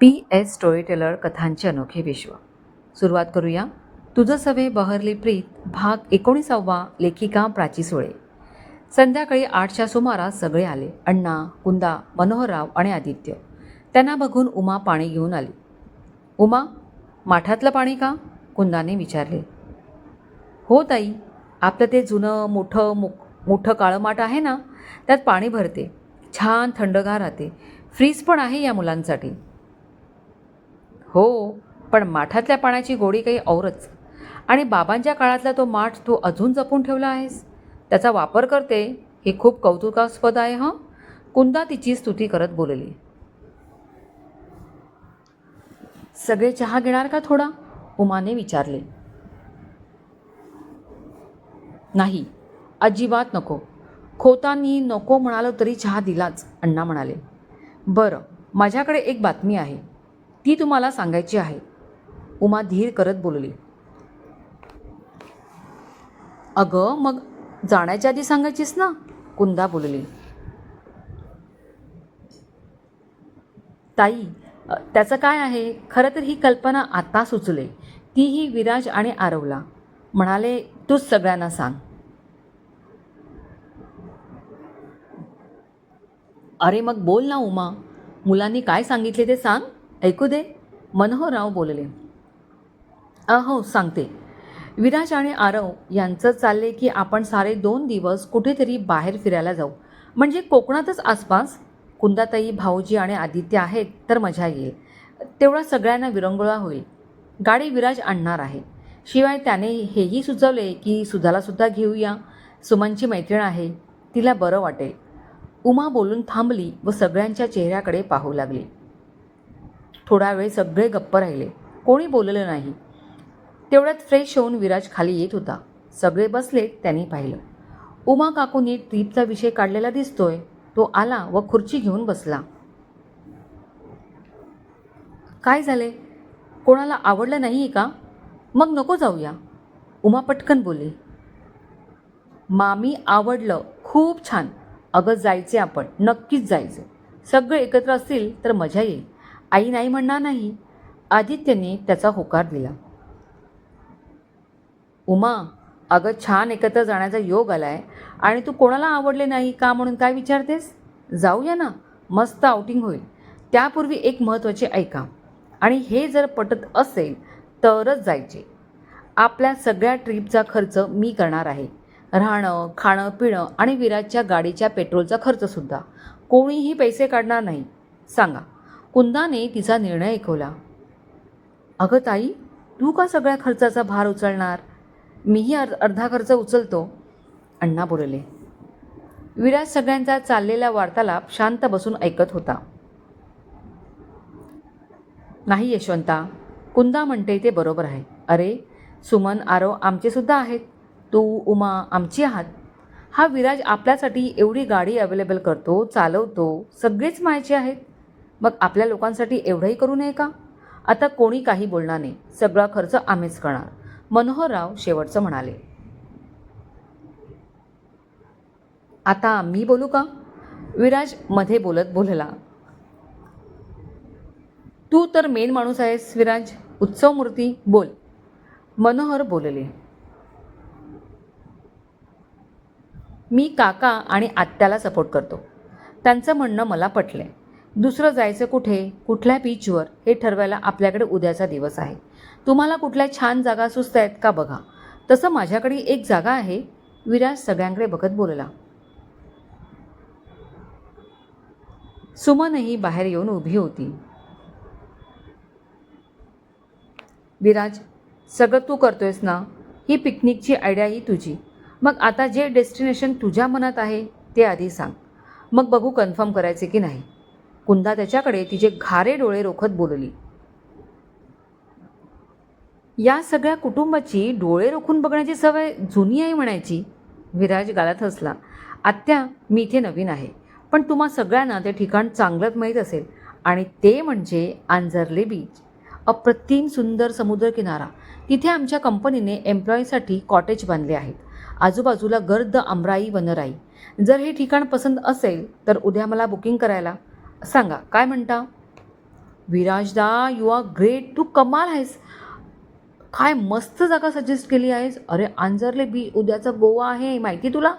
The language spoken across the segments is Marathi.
पी एस स्टोरी टेलर कथांचे अनोखे विश्व. सुरुवात करूया. तुझं सवे बहरली प्रीत भाग एकोणीसावा लेखिका प्राची सुळे. संध्याकाळी आठच्या सुमारास सगळे आले. अण्णा कुंदा मनोहरराव आणि आदित्य. त्यांना बघून उमा पाणी घेऊन आली. उमा माठातलं पाणी का? कुंदाने विचारले. हो ताई. आपलं ते जुनं मोठं मुख मोठं काळं माठ आहे ना? त्यात पाणी भरते. छान थंडगार राहते. फ्रीज पण आहे या मुलांसाठी. हो पण माठातल्या पाण्याची गोडी काही औरच. आणि बाबांच्या काळातला तो माठ तू अजून जपून ठेवला आहेस? त्याचा वापर करते हे खूप कौतुकास्पद आहे हं? कुंदा तिची स्तुती करत बोलली. सगळे चहा घेणार का थोडा? उमाने विचारले. नाही अजिबात नको. खोतांनी नको म्हणालो तरी चहा दिलाच अण्णा म्हणाले. बरं माझ्याकडे एक बातमी आहे. ती तुम्हाला सांगायची आहे. उमा धीर करत बोलली. अगं मग जाण्याच्या आधी सांगायचीस ना? कुंदा बोलली. ताई त्याचं काय आहे? खरं तर ही कल्पना आता सुचले. तीही विराज आणि आरवला. म्हणाले तूच सगळ्यांना सांग. अरे मग बोल ना उमा. मुलांनी काय सांगितले ते सांग. ऐकू दे मनोहरराव बोलले. अहो सांगते. विराज आणि आरव यांचं चालले की आपण सारे दोन दिवस कुठेतरी बाहेर फिरायला जाऊ. म्हणजे कोकणातच आसपास? कुंदाताई भाऊजी आणि आदित्य आहेत तर मजा येईल. तेवढा सगळ्यांना विरंगुळा होईल. गाडी विराज आणणार आहे. शिवाय त्याने हेही सुचवले की सुधालासुद्धा घेऊया. सुमनची मैत्रीण आहे. तिला बरं वाटेल. उमा बोलून थांबली व सगळ्यांच्या चेहऱ्याकडे पाहू लागली. थोडा वेळ सगळे गप्प राहिले. कोणी बोललं नाही. तेवढ्यात फ्रेश होऊन विराज खाली येत होता. सगळे बसले त्यांनी पाहिलं. उमा काकूंनी ट्रीपचा विषय काढलेला दिसतोय. तो आला व खुर्ची घेऊन बसला. काय झाले कोणाला आवडलं नाही का? मग नको जाऊया. उमा पटकन बोली मामी आवडलं. खूप छान. अगं जायचे आपण. नक्कीच जायचं. सगळे एकत्र असतील तर मजा येईल. आई नाही म्हणणार नाही. आदित्यने त्याचा होकार दिला. उमा अगं छान एकत्र जाण्याचा योग आला आहे आणि तू कोणाला आवडले नाही का म्हणून काय विचारतेस? जाऊया ना. मस्त आउटिंग होईल. त्यापूर्वी एक महत्त्वाचे ऐका. आणि हे जर पटत असेल तरच जायचे. आपल्या सगळ्या ट्रीपचा खर्च मी करणार आहे. राहणं खाणं पिणं आणि विराजच्या गाडीच्या पेट्रोलचा खर्चसुद्धा कोणीही पैसे काढणार नाही. सांगा. कुंदाने तिचा निर्णय ऐकवला. अगं ताई तू का सगळ्या खर्चाचा भार उचलणार? मीही अर् अर्धा खर्च उचलतो. अण्णा बोलले. विराज सगळ्यांचा चाललेला वार्तालाप शांत बसून ऐकत होता. नाही यशवंता कुंदा म्हणते ते बरोबर आहे. अरे सुमन आरव आमचेसुद्धा आहेत. तू उमा आमची आहात. हा विराज आपल्यासाठी एवढी गाडी अवेलेबल करतो चालवतो सगळेच मायचे आहेत. मग आपल्या लोकांसाठी एवढंही करू नये का? आता कोणी काही बोलणार नाही. सगळा खर्च आम्हीच करणार. मनोहरराव शेवटचं म्हणाले. आता मी बोलू का? विराजमध्ये बोलत बोलला. तू तर मेन माणूस आहेस विराज. उत्सव मूर्ती बोल. मनोहर बोलले. मी काका आणि आत्याला सपोर्ट करतो. त्यांचं म्हणणं मला पटलं आहे दुसरं जायचं कुठे? कुठल्या बीचवर हे ठरवायला आपल्याकडे उद्याचा दिवस आहे. तुम्हाला कुठल्या छान जागा सुचत आहेत का बघा. तसं माझ्याकडे एक जागा आहे. विराज सगळ्यांकडे बघत बोलला. सुमनही बाहेर येऊन उभी होती. विराज सगळं तू करतोयस ना? ही पिकनिकची आयडिया ही तुझी. मग आता जे डेस्टिनेशन तुझ्या मनात आहे ते आधी सांग. मग बघू कन्फर्म करायचे की नाही. कुंदा त्याच्याकडे तिचे घारे डोळे रोखत बोलली. या सगळ्या कुटुंबाची डोळे रोखून बघण्याची सवय जुनी आहे म्हणायची. विराज गालात हसला. आत्या मी इथे नवीन आहे. पण तुम्हा सगळ्यांना ते ठिकाण चांगलंच माहीत असेल. आणि ते म्हणजे आंजर्ले बीच. अप्रतिम सुंदर समुद्रकिनारा. तिथे आमच्या कंपनीने एम्प्लॉईसाठी कॉटेज बांधले आहेत. आजूबाजूला गर्द आमराई वनराई. जर हे ठिकाण पसंत असेल तर उद्या मला बुकिंग करायला. सांगा काय म्हणता? विराजदा यू आर ग्रेट तू कमाल आहेस. काय मस्त जागा सजेस्ट केली आहेस. अरे आंजरले बी उद्याचं गोवा आहे माहिती तुला?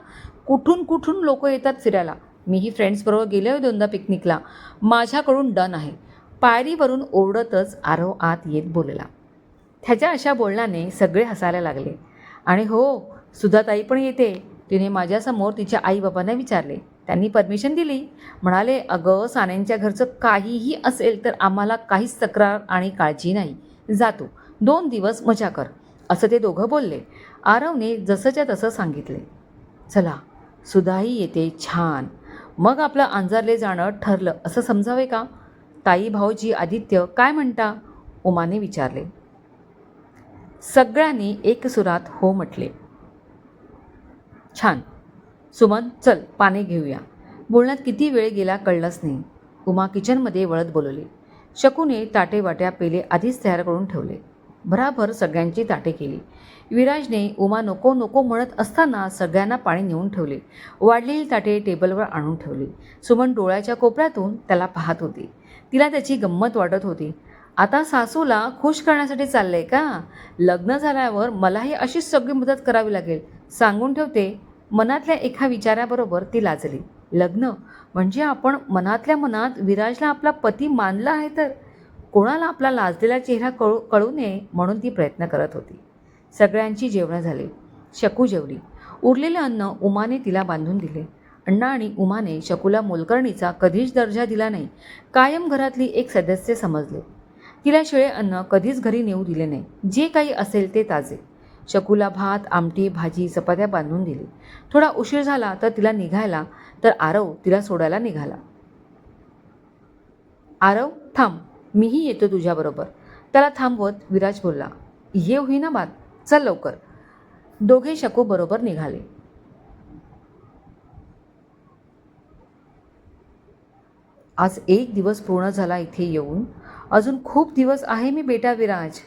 कुठून कुठून लोक येतात फिरायला? मीही फ्रेंड्सबरोबर गेले होते दोनदा पिकनिकला माझ्याकडून डन आहे. पायरीवरून ओरडतच आरव आत येत बोलला. त्याच्या अशा बोलण्याने सगळे हसायला लागले. आणि हो सुधाताई पण येते. तिने माझ्यासमोर तिच्या आईबाबांना विचारले. त्यांनी परमिशन दिली. म्हणाले अगं सान्यांच्या घरचं काहीही असेल तर आम्हाला काहीच तक्रार आणि काळजी नाही. जातो दोन दिवस मजा कर. असं ते दोघं बोलले. आरवने जसंच्या तसं सांगितले. चला सुधाही येते छान. मग आपलं अंजारले जाणं ठरलं. असं समजावे का? ताई भाऊजी आदित्य काय म्हणता? उमाने विचारले. सगळ्यांनी एक सुरात हो म्हटले. छान. सुमन चल पाणी घेऊया. बोलण्यात किती वेळ गेला कळलंच नाही. उमा किचनमध्ये वळत बोलवली. शकूने ताटे वाट्या पेले आधीच तयार करून ठेवले. भराभर सगळ्यांची ताटे केली. विराजने उमा नको नको म्हणत असताना सगळ्यांना पाणी नेऊन ठेवले. वाढलेली ताटे टेबलवर आणून ठेवली. सुमन डोळ्याच्या कोपऱ्यातून त्याला पाहत होती. तिला त्याची गंमत वाटत होती. आता सासूला खुश करण्यासाठी चाललंय का? लग्न झाल्यावर मलाही अशीच सगळी मदत करावी लागेल. सांगून ठेवते. मनातल्या एका विचाराबरोबर ती लाजली. लग्न? म्हणजे आपण मनातल्या मनात विराजला आपला पती मानला आहे तर? कोणाला आपला लाजलेला चेहरा कळू कळू नये म्हणून ती प्रयत्न करत होती. सगळ्यांची जेवणं झाली. शकू जेवली. उरलेलं अन्न उमाने तिला बांधून दिले. अण्णा आणि उमाने शकूला मोलकर्णीचा कधीच दर्जा दिला नाही. कायम घरातली एक सदस्य समजले. तिला शिळे अन्न कधीच घरी नेऊ दिले नाही. जे काही असेल ते ताजे. शकूला भात आमटी भाजी चपात्या बांधून दिली. थोडा उशीर झाला तर तिला निघायला तर आरव तिला सोडायला निघाला. आरव थांब मीही येतो तुझ्याबरोबर त्याला थांबवत विराज बोलला ये होईना बात चल लवकर. दोघे शकू बरोबर निघाले. आज एक दिवस पूर्ण झाला इथे येऊन. अजून खूप दिवस आहे मी बेटा विराज.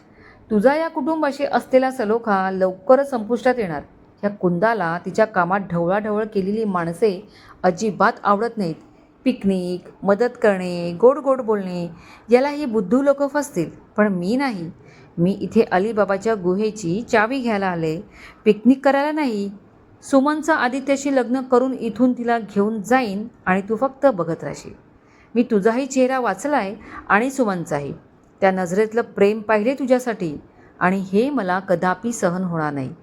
तुझा या कुटुंबाशी असलेला सलोखा लवकरच संपुष्टात येणार. या कुंदाला तिच्या कामात ढवळाढवळ केलेली माणसे अजिबात आवडत नाहीत. पिकनिक मदत करणे गोड गोड बोलणे याला ही बुद्धू लोक फसतील. पण मी नाही. मी इथे अलीबाबाच्या गुहेची चावी घ्यायला आले. पिकनिक करायला नाही. सुमनचं आदित्याशी लग्न करून इथून तिला घेऊन जाईन आणि तू फक्त बघत राहशील. मी तुझाही चेहरा वाचलाय आणि सुमनचाही. त्या नजरेतलं प्रेम पाहिले तुझ्यासाठी आणि हे मला कदापि सहन होणार नाही.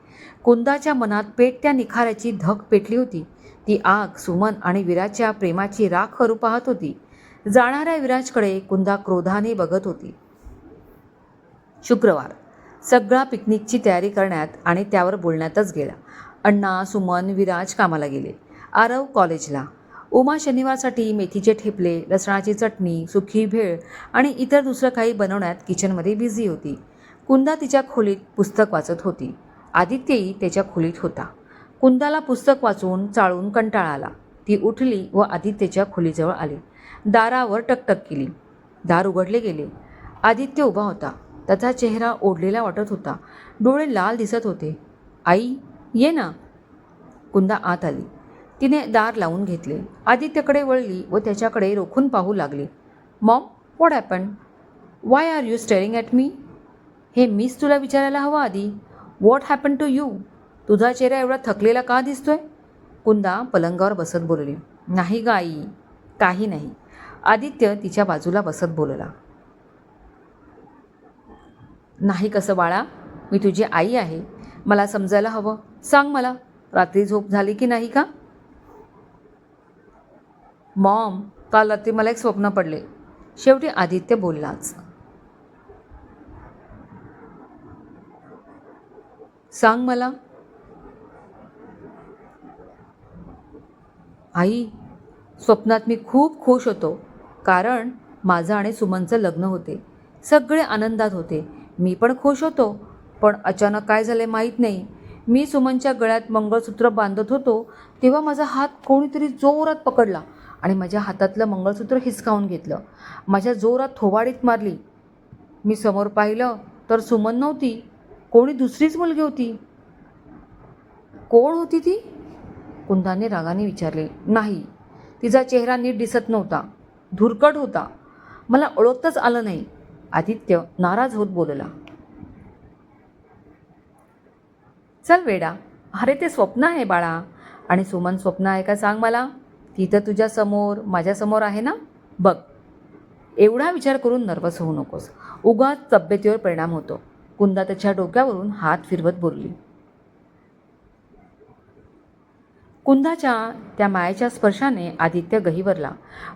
कुंदाच्या मनात पेटत्या निखाऱ्याची धग पेटली होती. ती आग सुमन आणि विराजच्या प्रेमाची राख करू पाहत होती. जाणाऱ्या विराजकडे कुंदा क्रोधाने बघत होती. शुक्रवार. सगळा पिकनिकची तयारी करण्यात आणि त्यावर बोलण्यातच गेला. अण्णा सुमन विराज कामाला गेले. आरव कॉलेजला. उमा शनिवारसाठी मेथीचे ठेपले लसणाची चटणी सुखी भेळ आणि इतर दुसरं काही बनवण्यात किचनमध्ये बिझी होती. कुंदा तिच्या खोलीत पुस्तक वाचत होती. आदित्यही त्याच्या खोलीत होता. कुंदाला पुस्तक वाचून चाळून कंटाळा आला. ती उठली व आदित्यच्या खोलीजवळ आली. दारावर टकटक केली. दार उघडले गेले. आदित्य उभा होता. त्याचा चेहरा ओढलेला वाटत होता. डोळे लाल दिसत होते. आई ये ना. कुंदा आत आली. तिने दार लावून घेतले. आदित्यकडे वळली व त्याच्याकडे रोखून पाहू लागली. Mom what happen why are you staring at me हे मीच तुला विचारायला हवं आधी. वॉट हॅपन टू यू तुझा चेहरा एवढा थकलेला का दिसतोय? कुंदा पलंगावर बसत बोलली. नाही ग आई काही नाही. आदित्य तिच्या बाजूला बसत बोलला. नाही कसं बाळा मी तुझी आई आहे. मला समजायला हवं. सांग मला रात्री झोप झाली की नाही का? मॉम काल रात्री मला एक स्वप्न पडले. शेवटी आदित्य बोललाच. सांग मला. आई स्वप्नात मी खूप खुश होतो कारण माझं आणि सुमनचं लग्न होते. सगळे आनंदात होते. मी पण खुश होतो पण अचानक काय झाले माहीत नाही. मी सुमनच्या गळ्यात मंगळसूत्र बांधत होतो तेव्हा माझा हात कोणीतरी जोरात पकडला. आणि माझ्या हातातलं मंगळसूत्र हिसकावून घेतलं. माझ्या जोरात थोबाडीत मारली. मी समोर पाहिलं तर सुमन नव्हती. कोणी दुसरीच मुलगी होती. कोण होती ती? कुंदाने रागाने विचारले. नाही. तिचा चेहरा नीट दिसत नव्हता. धुरकट होता. मला ओळखताच आलं नाही. आदित्य नाराज होत बोलला. चल वेडा. अरे ते स्वप्न आहे बाळा. आणि सुमन स्वप्न आहे का सांग मला? ती तर माझ्यासमोर आहे ना? बघ. एवढा विचार करून नर्वस होऊ नकोस. उगाच तब्येतीवर परिणाम होतो. कुंदा त्याच्या डोक्यावरून हात फिरवत बोलली. कुंदाच्या त्या मायेच्या स्पर्शाने आदित्य गहिवरला.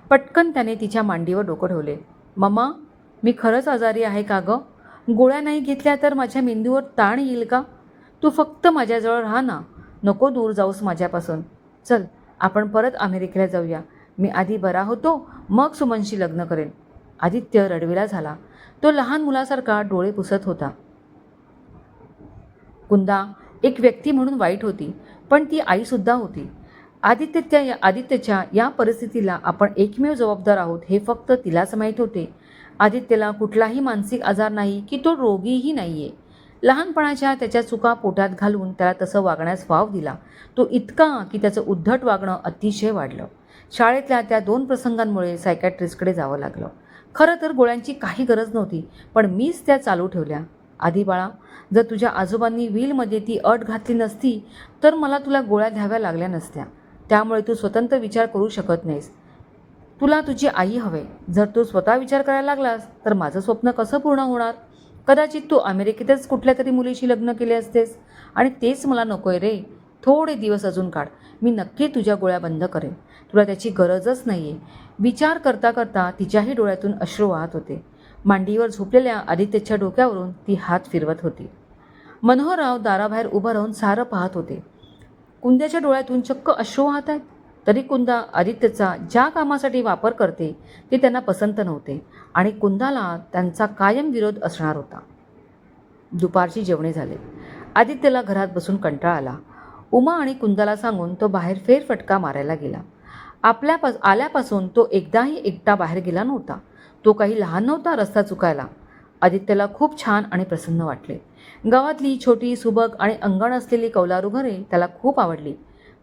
पटकन त्याने तिच्या मांडीवर डोकं ठेवले. मम्मा मी खरंच आजारी आहे का गं? गोळ्या नाही घेतल्या तर माझ्या मेंदूवर ताण येईल का? तू फक्त माझ्याजवळ राहा ना. नको दूर जाऊस माझ्यापासून. चल आपण परत अमेरिकेला जाऊया. मी आधी बरा होतो मग सुमनशी लग्न करेन. आदित्य रडवेला झाला. तो लहान मुलासारखा डोळे पुसत होता. कुंदा एक व्यक्ती म्हणून वाईट होती पण ती आईसुद्धा होती. आदित्यच्या या आदित्यच्या या परिस्थितीला आपण एकमेव जबाबदार आहोत हे फक्त तिलाच माहीत होते. आदित्यला कुठलाही मानसिक आजार नाही की तो रोगीही नाही आहे लहानपणाच्या त्याच्या चुका पोटात घालून त्याला तसं वागण्यास वाव दिला. तो इतका की त्याचं उद्धट वागणं अतिशय वाढलं. शाळेतल्या त्या दोन प्रसंगांमुळे सायकॅट्रिस्टकडे जावं लागलं. खरं तर गोळ्यांची काही गरज नव्हती पण मीच त्या चालू ठेवल्या. आधी बाळा जर तुझ्या आजोबांनी व्हीलमध्ये ती अट घातली नसती तर मला तुला गोळ्या घ्याव्या लागल्या नसत्या. त्यामुळे तू स्वतंत्र विचार करू शकत नाहीस. तुला तुझी आई हवे. जर तू स्वतः विचार करायला लागलास तर माझं स्वप्न कसं पूर्ण होणार? कदाचित तू अमेरिकेतच कुठल्या तरी मुलीशी लग्न केले असतेस. आणि तेच मला नकोय रे. थोडे दिवस अजून काढ. मी नक्की तुझ्या गोळ्या बंद करेन. तुला त्याची गरजच नाही आहे विचार करता करता तिच्याही डोळ्यातून अश्रू वाहत होते. मांडीवर झोपलेल्या आदित्यच्या डोक्यावरून ती हात फिरवत होती. मनोहरराव दाराबाहेर उभं राहून सारं पाहत होते. कुंद्याच्या डोळ्यातून चक्क अश्रू वाहत आहेत तरी कुंदा आदित्यचा ज्या कामासाठी वापर करते ते त्यांना पसंत नव्हते आणि कुंदाला त्यांचा कायम विरोध असणार होता. दुपारची जेवणे झाले. आदित्यला घरात बसून कंटाळा आला. उमा आणि कुंदाला सांगून तो बाहेर फेरफटका मारायला गेला. आपल्यापास आल्यापासून तो एकदाही एकटा बाहेर गेला नव्हता. तो काही लहान नव्हता रस्ता चुकायला. आदित्यला खूप छान आणि प्रसन्न वाटले. गावातली छोटी सुबक आणि अंगण असलेली कौलारू घरे त्याला खूप आवडली.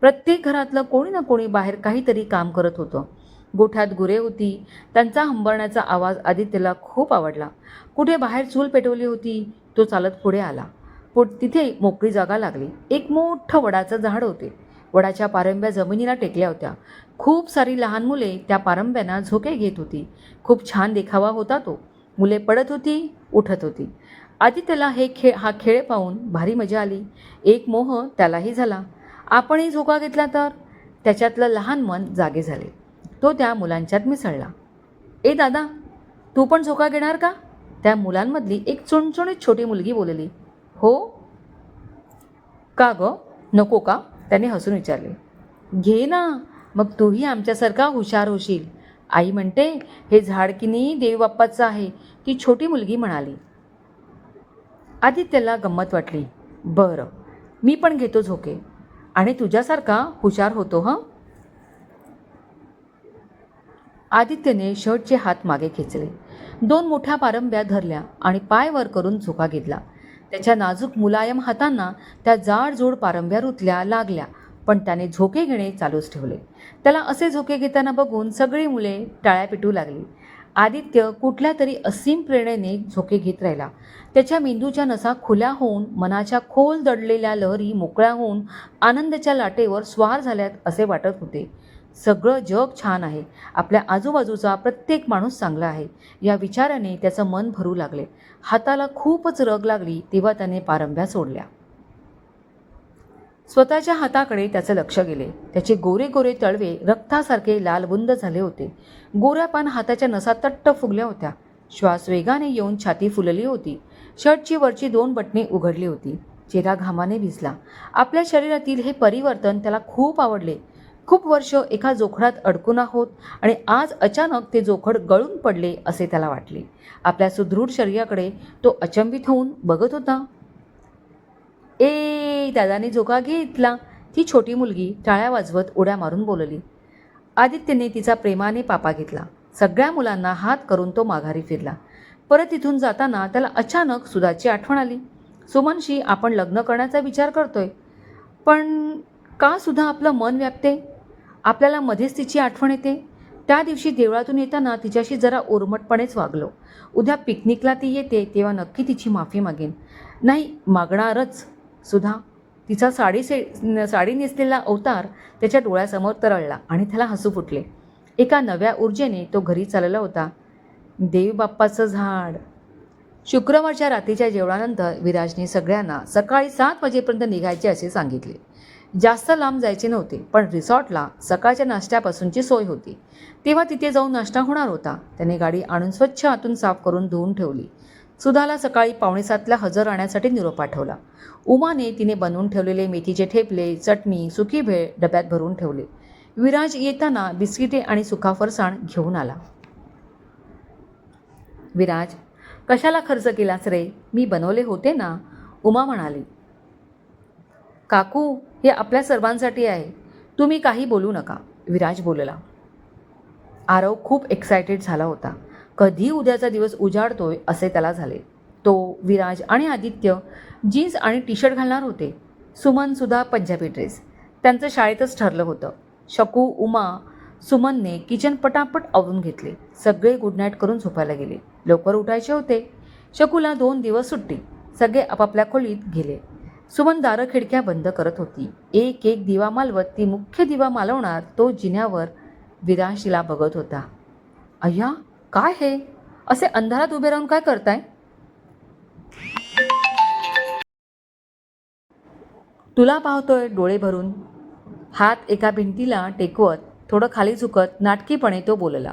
प्रत्येक घरातलं कोणी ना कोणी बाहेर काहीतरी काम करत होतं. गोठ्यात गुरे होती. त्यांचा हंबरण्याचा आवाज आदित्यला खूप आवडला. कुठे बाहेर चूल पेटवली होती? तो चालत पुढे आला. पुढ तिथे मोकळी जागा लागली. एक मोठं वडाचं झाड होते. वडाच्या पारंब्या जमिनीला टेकल्या होत्या. खूप सारी लहान मुले त्या पारंब्यांना झोके घेत होती. खूप छान देखावा होता तो. मुले पडत होती उठत होती. आदित्यला हे खेळ हा खेळ पाहून भारी मजा आली. एक मोह त्यालाही झाला. आपणही झोका घेतला तर? त्याच्यातलं लहान मन जागे झाले. तो त्या मुलांच्यात मिसळला. ए दादा तू पण झोका घेणार का? त्या मुलांमधली एक चुणचुणीत छोटी मुलगी बोलली. हो. का ग? नको का? त्याने हसून विचारले. घे ना मग तूही आमच्यासारखा हुशार होशील. आई म्हणते हे झाड किनी देवबाप्पाचं आहे ती छोटी मुलगी म्हणाली. आदित्यला गंमत वाटली. बरं मी पण घेतो झोके. आणि तुझ्यासारखा हुशार होतो हं? आदित्यने शर्टचे हात मागे खेचले. दोन मोठ्या पारंब्या धरल्या आणि पाय वर करून झोका घेतला. त्याच्या नाजूक मुलायम हातांना त्या जाडजूड पारंब्या रुतल्या लागल्या पण त्याने झोके घेणे चालूच ठेवले. त्याला असे झोके घेताना बघून सगळी मुले टाळ्या पिटू लागली. आदित्य कुठल्या तरी असीम प्रेरणेने झोके घेत राहिला. त्याच्या मेंदूच्या नसा खुल्या होऊन मनाच्या खोल दडलेल्या लहरी मोकळ्या होऊन आनंदाच्या लाटेवर स्वार झाल्यात असे वाटत होते. सगळं जग छान आहे. आपल्या आजूबाजूचा प्रत्येक माणूस चांगला आहे. या विचाराने त्याचं मन भरू लागले. हाताला खूपच रग लागली तेव्हा त्याने पारंब्या सोडल्या. स्वतःच्या हाताकडे त्याचं लक्ष गेले. त्याचे गोरे गोरे तळवे रक्तासारखे लालबुंद झाले होते. गोऱ्या पान हाताच्या नसात तट्ट फुगल्या होत्या. श्वास वेगाने येऊन छाती फुलली होती. शर्टची वरची दोन बटणे उघडली होती. चेहरा घामाने भिजला. आपल्या शरीरातील हे परिवर्तन त्याला खूप आवडले. खूप वर्ष एका जोखडात अडकून आहोत आणि आज अचानक ते जोखड गळून पडले असे त्याला वाटले. आपल्या सुदृढ शरीराकडे तो अचंबित होऊन बघत होता. ए दादाने झोका घेतला. ती छोटी मुलगी टाळ्या वाजवत उड्या मारून बोलली. आदित्यने तिचा प्रेमाने पापा घेतला. सगळ्या मुलांना हात करून तो माघारी फिरला. परत तिथून जाताना त्याला अचानक सुधाची आठवण आली. सुमनशी आपण लग्न करण्याचा विचार करतोय. पण का सुद्धा आपलं मन व्यापते? आपल्याला मध्येच तिची आठवण येते. त्या दिवशी देवळातून येताना तिच्याशी जरा उर्मटपणेच वागलो. उद्या पिकनिकला ती येते तेव्हा नक्की तिची माफी मागेन. नाही मागणारच. सुधा तिचा साडी से साडी नेसलेला अवतार त्याच्या डोळ्यासमोर तरळला आणि त्याला हसू फुटले. एका नव्या ऊर्जेने तो घरी चालला होता. देवबाप्पाचं झाड. शुक्रवारच्या रात्रीच्या जेवणानंतर विराजने सगळ्यांना सकाळी सात वाजेपर्यंत निघायचे असे सांगितले. जास्त लांब जायचे नव्हते पण रिसॉर्टला सकाळच्या नाश्त्यापासूनची सोय होती. तेव्हा तिथे जाऊन नाश्ता होणार होता. त्याने गाडी आणून स्वच्छ आतून साफ करून धुवून ठेवली. सुधाला सकाळी पावणेसातला हजर राहण्यासाठी निरोप पाठवला. उमाने तिने बनवून ठेवलेले मेथीचे ठेपले चटणी सुकी भेळ डब्यात भरून ठेवले. विराज येताना बिस्किटे आणि सुका फरसाण घेऊन आला. विराज कशाला खर्च केलास रे? मी बनवले होते ना उमा म्हणाली. काकू हे आपल्या सर्वांसाठी आहे. तुम्ही काही बोलू नका विराज बोलला. आरव खूप एक्सायटेड झाला होता. कधी उद्याचा दिवस उजाडतोय असे त्याला झाले. तो विराज आणि आदित्य जीन्स आणि टी शर्ट घालणार होते. सुमन सुद्धा पंजाबी ड्रेस. त्यांचं शाळेतच ठरलं होतं. शकू उमा सुमनने किचन पटापट आवरून घेतले. सगळे गुड नाईट करून झोपायला गेले. लवकर उठायचे होते. शकूला दोन दिवस सुट्टी. सगळे आपापल्या खोलीत गेले. सुमन दारं खिडक्या बंद करत होती. एक एक दिवा मालवत ती मुख्य दिवा मालवणार तो जिन्यावर विराज बघत होता. अय्या काय हे? असे अंधारात उभे राहून काय करताय? तुला पाहतोय डोळे भरून. हात एका भिंतीला टेकवत थोडं खाली झुकत नाटकीपणे तो बोलला.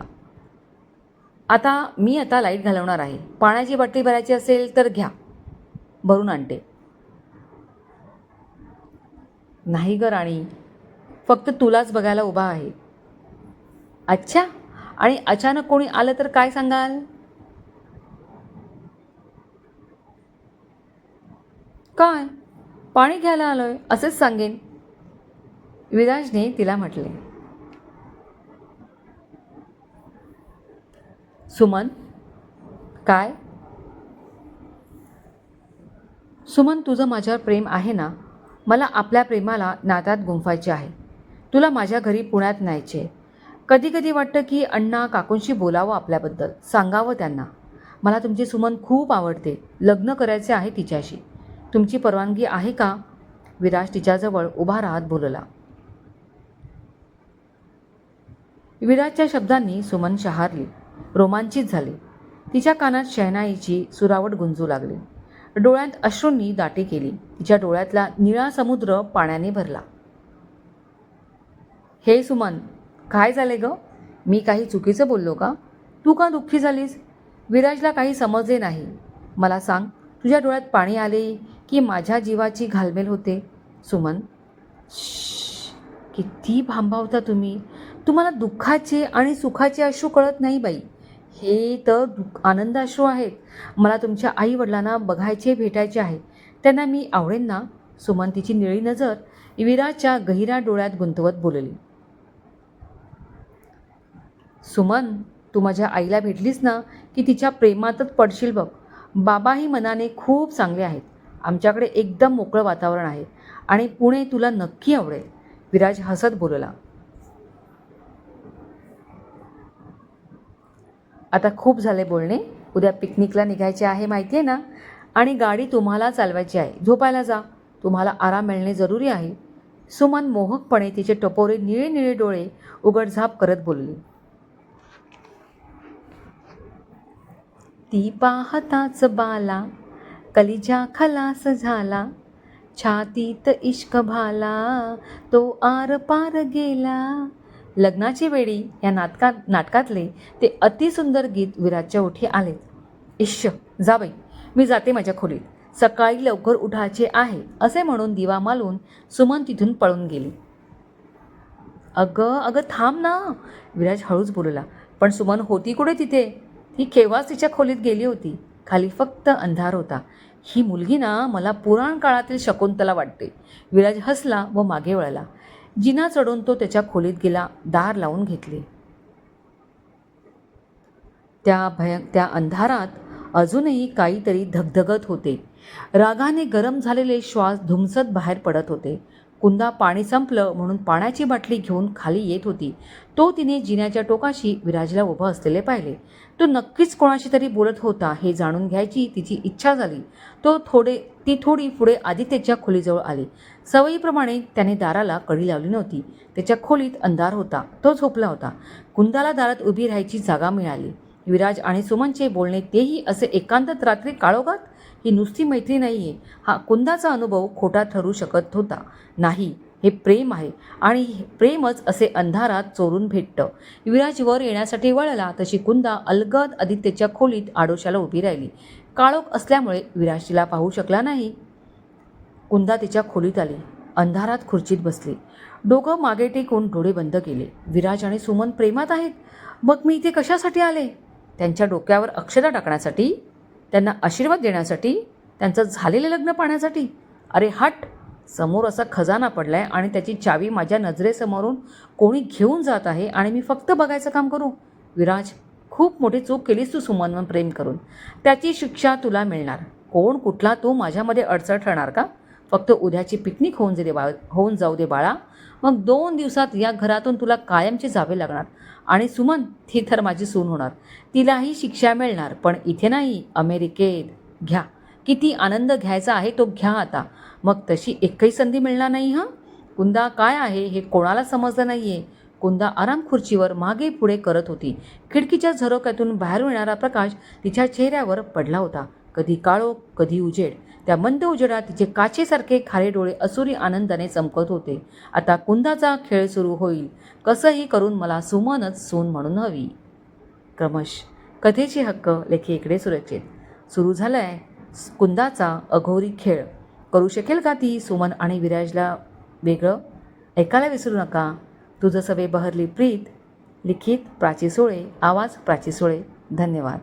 आता मी आता लाइट घालवणार आहे. पाण्याची बाटली भरायची असेल तर घ्या. भरून आणते. नाही ग राणी. फक्त तुलाच बघायला उभा आहे. अच्छा. आणि अचानक कोणी आलं तर काय सांगाल? काय? पाणी घ्यायला आलोय असेच सांगेन. विराजने तिला म्हटले. सुमन काय? सुमन तुझं माझ्यावर प्रेम आहे ना? मला आपल्या प्रेमाला नातात गुंफायचे आहे. तुला माझ्या घरी पुण्यात न्यायचे कधी कधी वाटतं की अण्णा काकूंशी बोलावं आपल्याबद्दल सांगावं त्यांना. मला तुमची सुमन खूप आवडते. लग्न करायचे आहे तिच्याशी. तुमची परवानगी आहे का? विराज तिच्याजवळ उभा राहत बोलला. विराजच्या शब्दांनी सुमन शहारली. रोमांचित झाली. तिच्या कानात शहनाईची सुरावट गुंजू लागली. डोळ्यात अश्रूंनी दाटी केली. तिच्या डोळ्यातला निळा समुद्र पाण्याने भरला. हे सुमन काय झाले ग? मी काही चुकीचं बोललो का? तू का दुःखी झालीस? विराजला काही समजले नाही. मला सांग तुझ्या डोळ्यात पाणी आले की माझ्या जीवाची घालमेल होते? सुमन किती भांबावता तुम्ही. तुम्हाला दुःखाचे आणि सुखाचे अश्रू कळत नाही बाई. हे तर दुःख आनंद अश्रू आहेत. मला तुमच्या आईवडिलांना बघायचे भेटायचे आहे. त्यांना मी आवडेन ना? सुमन तिची निळी नजर विराजच्या गहिरा डोळ्यात गुंतवत बोलली. सुमन तू माझ्या आईला भेटलीस ना की तिच्या प्रेमातच पडशील बघ. बाबाही मनाने खूप चांगले आहेत. आमच्याकडे एकदम मोकळं वातावरण आहे आणि पुणे तुला नक्की आवडेल. विराज हसत बोलला. आता खूप झाले बोलणे. उद्या पिकनिकला निघायचे आहे माहिती आहे ना? आणि गाडी तुम्हाला चालवायची आहे. झोपायला जा. तुम्हाला आराम मिळणे जरुरी आहे. सुमन मोहकपणे तिचे टपोरे निळे निळे डोळे उघडझाप करत बोलली. ती पाहताच बाला कलिजा खलास झाला. छातीत इश्क भाला तो आर पार गेला. लग्नाची वेळी या नाटकात नाटकातले ते अतिसुंदर गीत विराजच्या ओठी आले इश्य जा बाई मी जाते माझ्या खोलीत. सकाळी लवकर उठायचे आहे असे म्हणून दिवा मालून सुमन तिथून पळून गेली. अगं अगं थांब ना. विराज हळूच बोलला पण सुमन होती कुठे तिथे? ती केव्हाच तिच्या खोलीत गेली होती? खाली फक्त अंधार होता. ही मुलगी ना मला पुराण काळातील शकुंतला वाटते. विराज हसला व मागे वळला. जिना चढून तो त्याच्या खोलीत गेला दार लावून घेतले. त्या भय त्या अंधारात अजूनही काहीतरी धगधगत होते. रागाने गरम झालेले श्वास धुमसत बाहेर पडत होते. कुंदा पाणी संपलं म्हणून पाण्याची बाटली घेऊन खाली येत होती. तो तिने जिन्याच्या टोकाशी विराजला उभं असलेले पाहिले. तो नक्कीच कोणाशी तरी बोलत होता हे जाणून घ्यायची तिची इच्छा झाली. तो थोडे ती थोडी पुढे आदित्यच्या खोलीजवळ आली. सवयीप्रमाणे त्याने दाराला कडी लावली नव्हती. त्याच्या खोलीत अंधार होता. तो झोपला होता. कुंदाला दारात उभी राहायची जागा मिळाली. विराज आणि सुमनचे बोलणे तेही असे एकांतात रात्री काळोखात? ही नुसती मैत्री नाही आहे हा कुंदाचा अनुभव खोटा ठरू शकत होता. नाही. हे प्रेम आहे. आणि प्रेमच असे अंधारात चोरून भेटतं. युवराज वर येण्यासाठी वळला तशी कुंदा अलगद आदित्यच्या खोलीत आडोशाला उभी राहिली. काळोख असल्यामुळे विराज तिला पाहू शकला नाही. कुंदा तिच्या खोलीत आली. अंधारात खुर्चीत बसली. डोकं मागे टेकून डोळे बंद केले. विराज आणि सुमन प्रेमात आहेत. मग मी इथे कशासाठी आले? त्यांच्या डोक्यावर अक्षता टाकण्यासाठी? त्यांना आशीर्वाद देण्यासाठी? त्यांचं झालेलं लग्न पाहण्यासाठी? अरे हट! समोर असा खजाना पडला आहे आणि त्याची चावी माझ्या नजरेसमोरून कोणी घेऊन जात आहे आणि मी फक्त बघायचं काम करू? विराज खूप मोठी चूक केलीस तू सुमनवर प्रेम करून. त्याची शिक्षा तुला मिळणार. कोण कुठला तू माझ्यामध्ये अडचण ठरणार का? फक्त उद्याची पिकनिक होऊन दे बा होऊन जाऊ दे बाळा. मग दोन दिवसात या घरातून तुला कायमचे जावे लागणार. आणि सुमन ती तर माझी सून होणार. तिलाही शिक्षा मिळणार पण इथे नाही. अमेरिकेत. घ्या. किती आनंद घ्यायचा आहे तो घ्या आता. मग तशी एकही संधी मिळणार नाही हां? कुंदा काय आहे हे कोणाला समजलं नाही आहे कुंदा आराम खुर्चीवर मागे पुढे करत होती. खिडकीच्या झरोक्यातून बाहेरून येणारा प्रकाश तिच्या चेहऱ्यावर पडला होता. कधी काळो कधी उजेड. त्या मंद उजेडात तिचे काचेसारखे खारे डोळे असुरी आनंदाने चमकत होते. आता कुंदाचा खेळ सुरू होईल. कसंही करून मला सुमनच सून म्हणून हवी. क्रमश. कथेची हक्क लेखी इकडे सुरक्षित. सुरू झाला आहे कुंदाचा अघोरी खेळ. करू शकेल का ती? सुमन आणि विराजला वेगळं ऐकायला विसरू नका. तुझं सवे बहरली प्रीत. लिखित प्राची सोळे. आवाज प्राची सोळे. धन्यवाद.